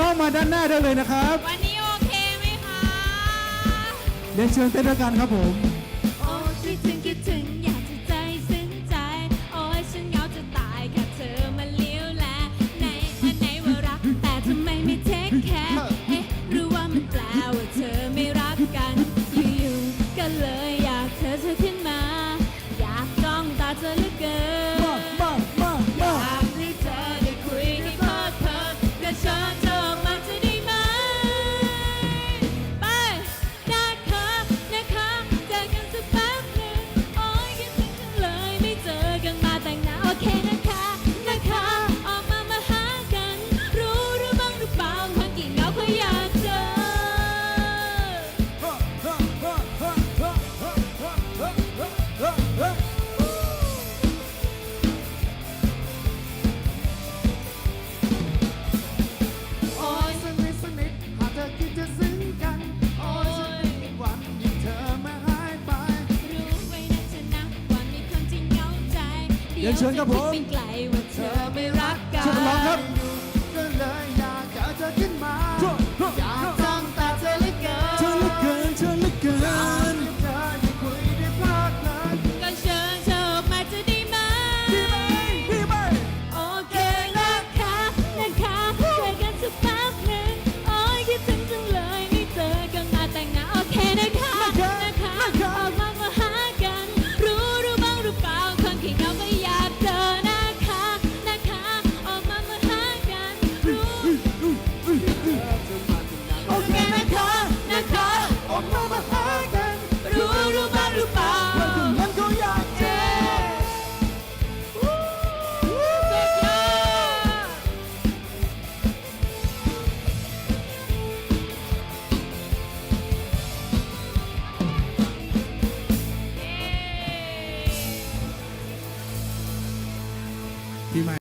น้องๆมาด้านหน้าได้เลยนะครับวันนี้โอเคไหมคะ เรียนเชิญเต้นด้วยกันครับผม ยังเชิญครับผมจะไม่รักกัน ช่วร้องครับ Be my